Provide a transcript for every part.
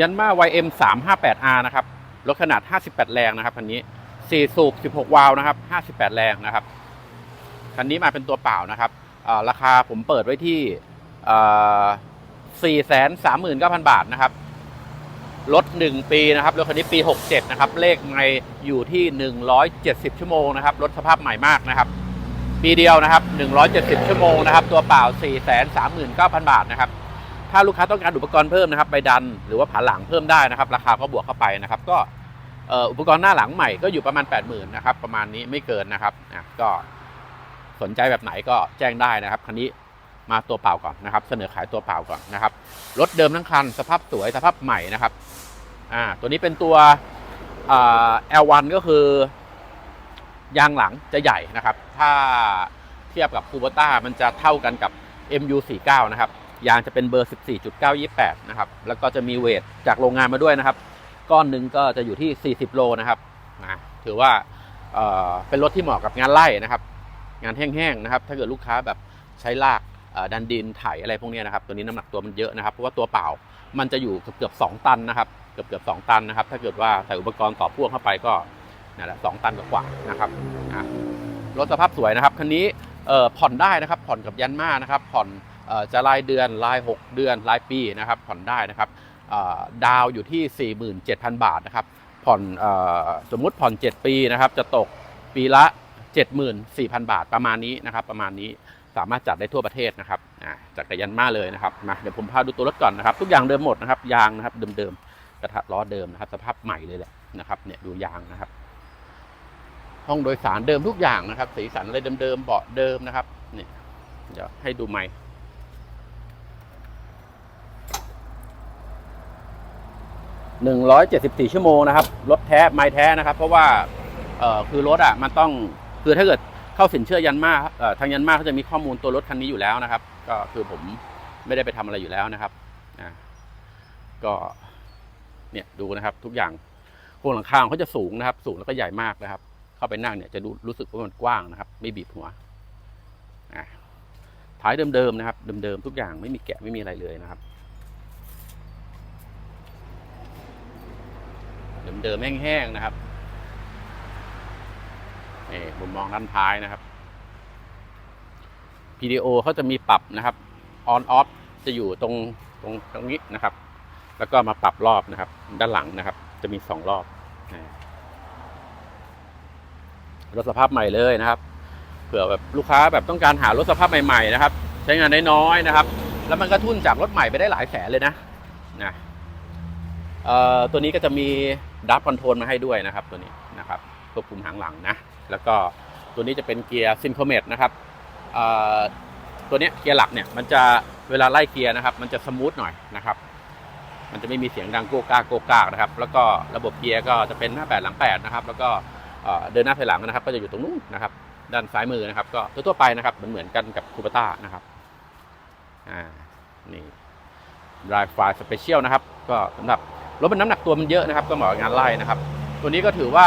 ยันมา YM 3 5 8 R นะครับ รถขนาด 58 แรงนะครับคันนี้ 4 สูบ 16 วาล์วนะครับ 58 แรงนะครับ คันนี้มาเป็นตัวเปล่านะครับ ราคาผมเปิดไว้ที่ 4 3 9 0 0 0 บาทนะครับ รถ 1 ปีนะครับ รถคันนี้ปี 67 นะครับ เลขในอยู่ที่ 170 ชั่วโมงนะครับ รถสภาพใหม่มากนะครับ ปีเดียวนะครับ 170 ชั่วโมงนะครับ ตัวเปล่า 439,000 บาทนะครับ ถ้าลูกค้าต้องการอุปกรณ์เพิ่มนะครับใบดันหรือว่าผาหลังเพิ่มได้นะครับ ราคาก็บวกเข้าไปนะครับ ก็อุปกรณ์หน้าหลังใหม่ก็อยู่ประมาณ 80,000นะครับประมาณนี้ไม่เกินนะครับอะก็สนใจแบบไหนก็แจ้งได้นะครับคันนี้มาตัวเปล่าก่อนนะครับ เสนอขายตัวเปล่าก่อนนะครับรถเดิมทั้งคันสภาพสวยสภาพใหม่นะครับอ่าตัวนี้เป็นตัวอ่า L1 ก็คือยางหลังจะใหญ่นะครับ ถ้าเทียบกับคูโบต้ามันจะเท่ากันกับ MU49 นะครับ ยางจะเป็นเบอร์ 14.928 นะครับ แล้วก็จะมีเวทจากโรงงานมาด้วยนะครับ ก้อนหนึ่งก็จะอยู่ที่ 40 โลนะครับนะถือว่าเเป็นรถที่เหมาะกับงานไร่นะครับ งานแห้งๆนะครับ ถ้าเกิดลูกค้าแบบใช้ลากดันดินไถอะไรพวกนี้นะครับ ตัวนี้น้ำหนักตัวมันเยอะนะครับ เพราะว่าตัวเปล่ามันจะอยู่เกือบ2ตันนะครับ เกือบเกือบๆ2ตันนะครับ ถ้าเกิดว่าใส่อุปกรณ์ต่อพ่วงเข้าไปก็นั่นแหละสตันกว่าๆนะครับรถสภาพสวยนะครับ คันนี้ผ่อนได้นะครับ ผ่อนกับยันมานะครับ ผ่อน จะรายเดือนราย 6 เดือนรายปีนะครับผ่อนได้นะครับดาวอยู่ที่ 47,000 บาทนะครับผ่อนอสมมุติผ่อน 7 ปีนะครับจะตกปีละ 74,000 บาทประมาณนี้นะครับประมาณนี้สามารถจัดได้ทั่วประเทศนะครับจากกยันมาเลยนะครับมาเดี๋ยวผมพาดูตัวรถก่อนนะครับ ทุกอย่างเดิมหมดนะครับยางนะครับเดิมๆกระทะล้อเดิมนะครับ สภาพใหม่เลยแหละนะครับเนี่ยดูยางนะครับ ห้องโดยสารเดิมทุกอย่างนะครับ สีสันอะไรเดิมๆเบาะเดิมนะครับเนี่ยเดี๋ยวให้ดูใหม่ หนึ่งร้อยเจ็ดสิบสี่ชั่วโมงนะครับ รถแท้ไม้แท้นะครับ เพราะว่าเอ่อคือรถอะมันต้องคือถ้าเกิดเข้าสินเชื่อยันมาเอ่อทางยันมาเขาจะมีข้อมูลตัวรถคันนี้อยู่แล้วนะครับ ก็คือผมไม่ได้ไปทำอะไรอยู่แล้วนะครับก็เนี่ยดูนะครับทุกอย่างโครงหลังคาเขาจะสูงนะครับ สูงแล้วก็ใหญ่มากนะครับ เข้าไปนั่งเนี่ยจะดูรู้สึกว่ามันกว้างนะครับ ไม่บีบหัวท้ายเดิมๆนะครับ เดิมๆทุกอย่างไม่มีแกะไม่มีอะไรเลยนะครับ เดิมๆแห้งๆนะครับนี่มุมมองด้านท้ายนะครับ PDO เขาจะมีปรับนะครับ on off จะอยู่ตรงตรงตรงนี้นะครับ แล้วก็มาปรับรอบนะครับ ด้านหลังนะครับ จะมีสองรอบรถสภาพใหม่เลยนะครับ เผื่อแบบลูกค้าแบบต้องการหารถสภาพใหม่ๆนะครับ ใช้งานน้อยๆนะครับ แล้วมันก็ทุนจากรถใหม่ไปได้หลายแสนเลยนะนะตัวนี้ก็จะมี ดับคอนโทรลมาให้ด้วยนะครับตัวนี้นะครับควบคุมหางหลังนะ แล้วก็ตัวนี้จะเป็นเกียร์ซินโครเมตนะครับตัวนี้เกียร์หลักเนี่ยมันจะเวลาไล่เกียร์นะครับ มันจะสมูทหน่อยนะครับมันจะไม่มีเสียงดังโกกากโกกากนะครับ แล้วก็ระบบเกียร์ก็จะเป็นหน้าแปดหลังแปดนะครับ แล้วก็เดินหน้าถอยหลังนะครับ ก็จะอยู่ตรงนู้นนะครับ ด้านซ้ายมือนะครับ ก็ทั่วไปนะครับเหมือนเหมือนกันกับคูปต้านะครับอ่านี่ Drive f i สเปเชียลนะครับ ก็สำหรับ รถมันน้ำหนักตัวมันเยอะนะครับก็เหมาะกับงานไล่นะครับ ตัวนี้ก็ถือว่า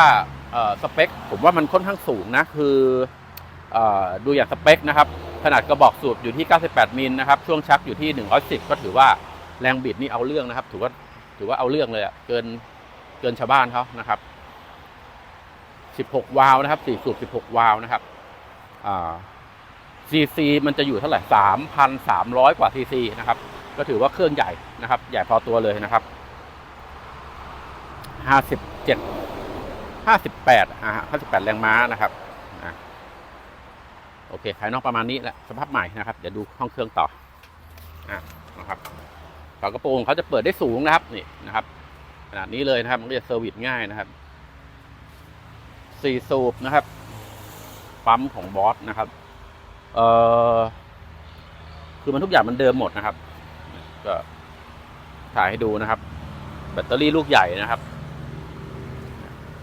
สเปคผมว่ามันค่อนข้างสูงนะคืออดูอย่างสเปคนะครับขนาดกระบอกสูบอยู่ที่ 98 มิลนะครับช่วงชักอยู่ที่ 110 ก็ถือว่าแรงบิดนี่เอาเรื่องนะครับ ถือว่าถือว่าเอาเรื่องเลยอะเกินเกินชาวบ้านเขานะครับ 16 วาล์วนะครับ4สูบ16 วาล์วนะครับซีซีมันจะอยู่เท่าไหร่3,300 กว่าซีซีนะครับ ก็ถือว่าเครื่องใหญ่นะครับ ใหญ่พอตัวเลยนะครับ ห้าสิบเจ็ดห้าสิบแปดอ่าห้าสิบแปดแรงม้านะครับอะโอเคภายนอกประมาณนี้แหละสภาพใหม่นะครับ เดี๋ยวดูห้องเครื่องต่ออะนะครับฝากระโปรงเขาจะเปิดได้สูงนะครับนี่นะครับขนาดนี้เลยนะครับมันก็จะเซอร์วิสง่ายนะครับสี่สูบนะครับ ปั๊มของบอสนะครับ เอ่อคือมันทุกอย่างมันเดิมหมดนะครับ ก็ถ่ายให้ดูนะครับ แบตเตอรี่ลูกใหญ่นะครับ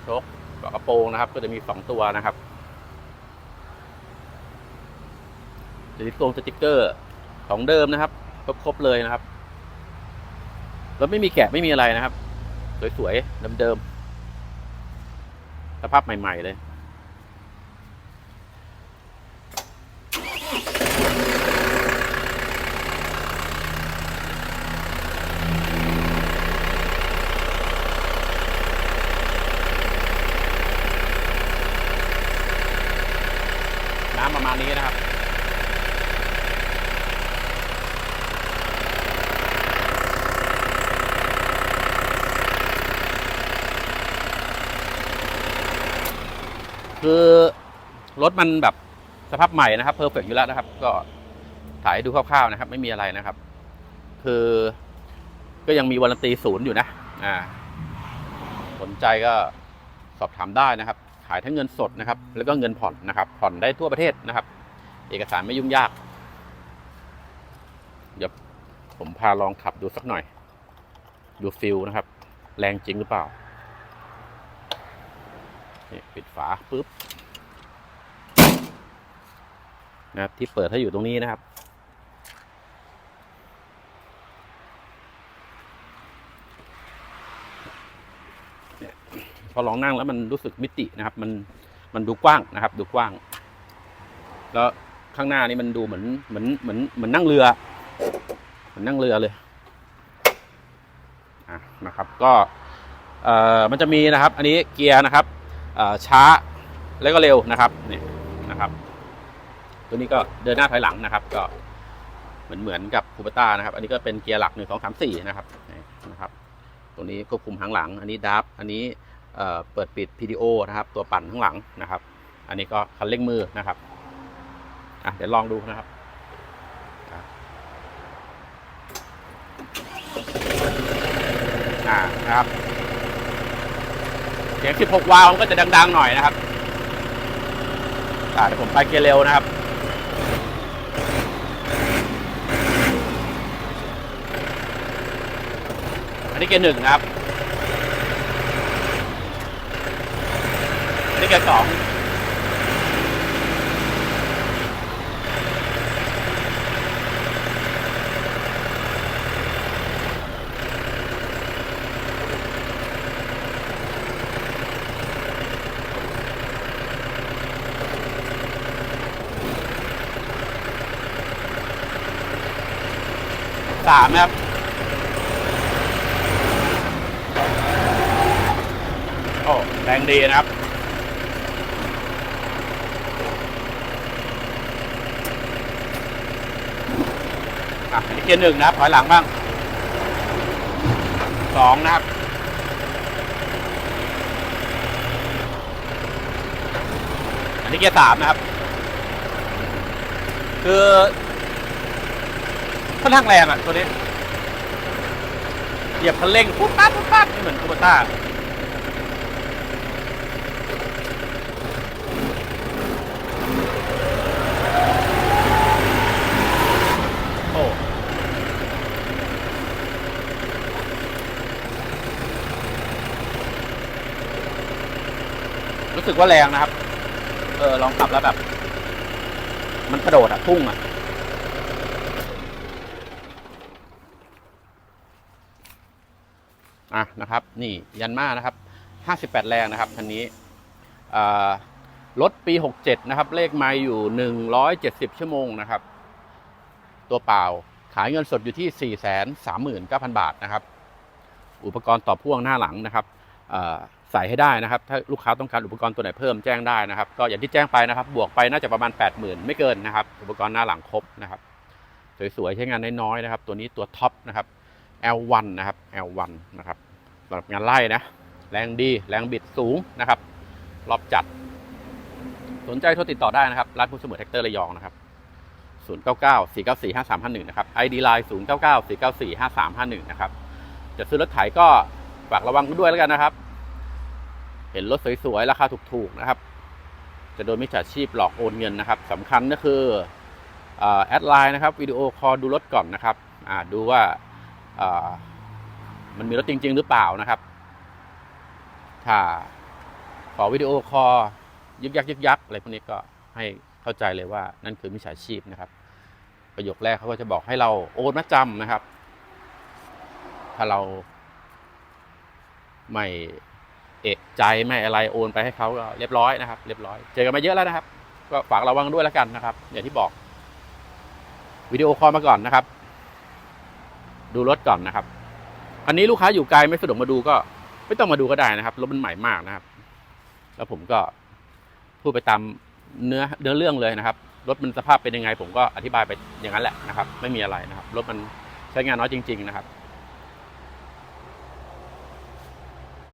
ชกฝากระโปรงนะครับ ก็จะมีสองตัวนะครับสติ๊กเกอร์สติ๊กเกอร์ของเดิมนะครับ ครบๆเลยนะครับแล้วไม่มีแกะไม่มีอะไรนะครับ สวยๆเดิมๆสภาพใหม่ ๆ เลย ณนี้นะครับ คือรถมันแบบสภาพใหม่นะครับเพอร์เฟกอยู่แล้วนะครับ ก็ถ่ายให้ดูคร่าวๆนะครับ ไม่มีอะไรนะครับ คือก็ยังมีวารันตีศูนย์อยู่นะอ่าสนใจก็สอบถามได้นะครับ ขายทั้งเงินสดนะครับ แล้วก็เงินผ่อนนะครับ ผ่อนได้ทั่วประเทศนะครับ เอกสารไม่ยุ่งยาก เดี๋ยวผมพาลองขับดูสักหน่อย ดูฟิลนะครับ แรงจริงหรือเปล่า นี่ปิดฝาปุ๊บนะครับที่เปิดให้อยู่ตรงนี้นะครับเนี่ยพอลองนั่งแล้วมันรู้สึกมิตินะครับ มันมันดูกว้างนะครับ ดูกว้าง แล้วข้างหน้านี่มันดูเหมือนเหมือนเหมือนเหมือนนั่งเรือเหมือนนั่งเรือเลยอะนะครับ ก็เอ่อมันจะมีนะครับ อันนี้เกียร์นะครับ ช้าแล้วก็เร็วนะครับนี่นะครับ ตัวนี้ก็เดินหน้าถอยหลังนะครับ ก็เหมือนเหมือนกับคูปต้านะครับ อันนี้ก็เป็นเกียร์หลักหนึ่งสองสามสี่นะครับนี่นะครับตัวนี้ควบคุมหางหลัง อันนี้ดับอันนี้เเปิดปิด PDO นะครับ ตัวปั่นข้างหลังนะครับ อันนี้ก็คันเร่งมือนะครับอะเดี๋ยวลองดูนะครับอะอ่านะครับ เสียง 16 วาล์วมันก็จะดัง ๆ หน่อยนะครับอ่าเดี๋ยวผมไปเกียร์เร็วนะครับ อันนี้เกียร์หนึ่งครับ อันนี้เกียร์สอง สามนะครับ โอ้แรงดีนะครับ อะอันนี้เกียร์หนึ่งนะครับถอยหลังบ้างสองนะครับอันนี้เกียร์สามนะครับ คือ ค่อนข้างแรงอะตัวนี้ เหยียบคันเร่งปุ๊บปั๊บปุ๊บปั๊บไม่เหมือนคูปต้าโอ้รู้สึกว่าแรงนะครับ เออลองขับแล้วแบบ มันกระโดดอะพุ่งอะ อะนะครับ นี่ยันมานะครับ 58 แรงนะครับคันนี้รถปี 67 นะครับ เลขไมล์อยู่ 170 ชั่วโมงนะครับ ตัวเปล่าขายเงินสดอยู่ที่ 439,000 บาทนะครับ อุปกรณ์ต่อพ่วงหน้าหลังนะครับใส่ให้ได้นะครับ ถ้าลูกค้าต้องการอุปกรณ์ตัวไหนเพิ่มแจ้งได้นะครับ ก็อย่างที่แจ้งไปนะครับ บวกไปน่าจะประมาณ 80,000 ไม่เกินนะครับ อุปกรณ์หน้าหลังครบนะครับ สวยๆใช้งานน้อยๆนะครับ ตัวนี้ตัวท็อปนะครับ L1 นะครับ L1 นะครับ สำหรับงานไล่นะ แรงดี แรงบิดสูงนะครับ รอบจัด สนใจโทรติดต่อได้นะครับ ร้านผู้เสมอแท็กเตอร์ระยองนะครับ 099 494 5351 นะครับ ID Line 099 494 5351 นะครับ จะซื้อรถไถก็ฝากระวังด้วยแล้วกันนะครับ เห็นรถสวยๆ ราคาถูกๆ นะครับ จะโดนมิจฉาชีพหลอกโอนเงินนะครับสำคัญก็คือแอดไลน์นะครับวิดีโอคอลดูรถก่อนนะครับดูว่า มันมีรถจริง ๆ หรือเปล่านะครับ ถ้าขอวิดีโอคอลยึกยักยึกยักอะไรพวกนี้ก็ให้เข้าใจเลยว่านั่นคือมิจฉาชีพนะครับ ประโยคแรกเขาก็จะบอกให้เราโอนมาจำนะครับ ถ้าเราไม่เอะใจไม่อะไรโอนไปให้เขาก็เรียบร้อยนะครับ เรียบร้อย เจอกันมาเยอะแล้วนะครับ ก็ฝากระวังด้วยแล้วกันนะครับ อย่างที่บอกวิดีโอคอลมาก่อนนะครับ ดูรถก่อนนะครับ อันนี้ลูกค้าอยู่ไกลไม่สะดวกมาดูก็ ไม่ต้องมาดูก็ได้นะครับรถมันใหม่มากนะครับ แล้วผมก็พูดไปตามเนื้อเนื้อเรื่องเลยนะครับรถมันสภาพเป็นยังไง ผมก็อธิบายไปอย่างนั้นแหละนะครับ ไม่มีอะไรนะครับรถมันใช้งานน้อยจริง ๆ นะครับ